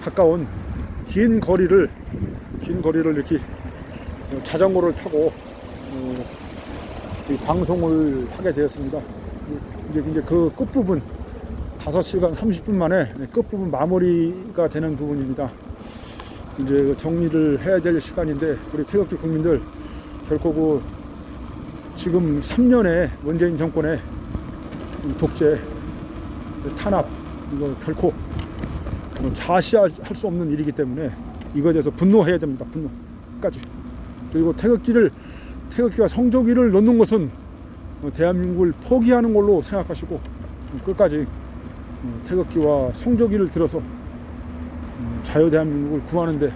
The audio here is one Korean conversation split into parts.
가까운 긴 거리를 긴 거리를 이렇게 어, 자전거를 타고 어, 이 방송을 하게 되었습니다. 이제 이제 그 끝부분 5시간 30분 만에 끝부분 마무리가 되는 부분입니다. 이제 그 정리를 해야 될 시간인데 우리 태극기 국민들 결코 그 지금 3년의 문재인 정권의 이 독재, 탄압 이거 결코 뭐 자시할 수 없는 일이기 때문에 이거에 대해서 분노해야 됩니다. 분노까지. 그리고 태극기를 태극기와 성조기를 놓는 것은 어, 대한민국을 포기하는 걸로 생각하시고 끝까지 어, 태극기와 성조기를 들어서 음, 자유 대한민국을 구하는데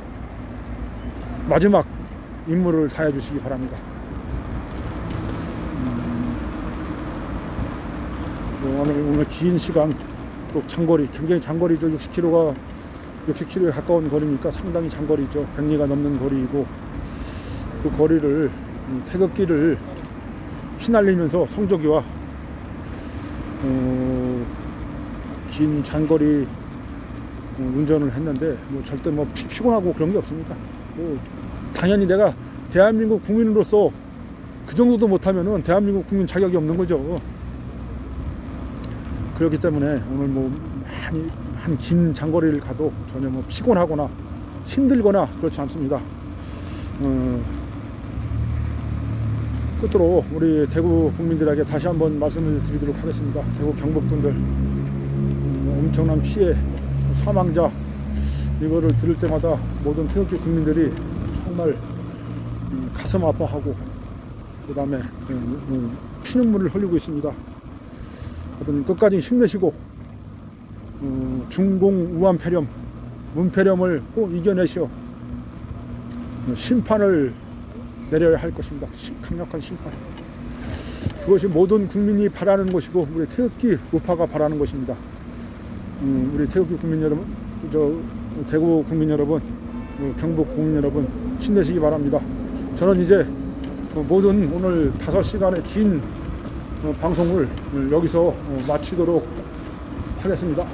마지막 임무를 다해 주시기 바랍니다. 음, 오늘 오늘 긴 시간 또 장거리 굉장히 장거리죠. 60km가 60km에 가까운 거리니까 상당히 장거리죠. 100리가 넘는 거리이고 그 거리를 이 태극기를 휘날리면서 성조기와 어, 긴 장거리 어, 운전을 했는데 뭐 절대 뭐 피, 피곤하고 그런 게 없습니다. 뭐 당연히 내가 대한민국 국민으로서 그 정도도 못하면은 대한민국 국민 자격이 없는 거죠. 그렇기 때문에 오늘 뭐한 긴 장거리를 가도 전혀 뭐 피곤하거나 힘들거나 그렇지 않습니다. 어, 끝으로 우리 대구 국민들에게 다시 한번 말씀을 드리도록 하겠습니다. 대구 경북분들 음, 엄청난 피해, 사망자 이거를 들을 때마다 모든 태극기 국민들이 정말 음, 가슴 아파하고 그 다음에 피눈물을 흘리고 있습니다. 하여튼 끝까지 힘내시고 어, 중공 우한 폐렴, 문폐렴을 꼭 이겨내시어 어, 심판을 내려야 할 것입니다. 심- 강력한 심판. 그것이 모든 국민이 바라는 것이고 우리 태극기 우파가 바라는 것입니다. 음, 우리 태극기 국민 여러분, 저 대구 국민 여러분, 어, 경북 국민 여러분 힘내시기 바랍니다. 저는 이제 어, 모든 오늘 5시간의 긴 어, 방송을 여기서 어, 마치도록 하겠습니다.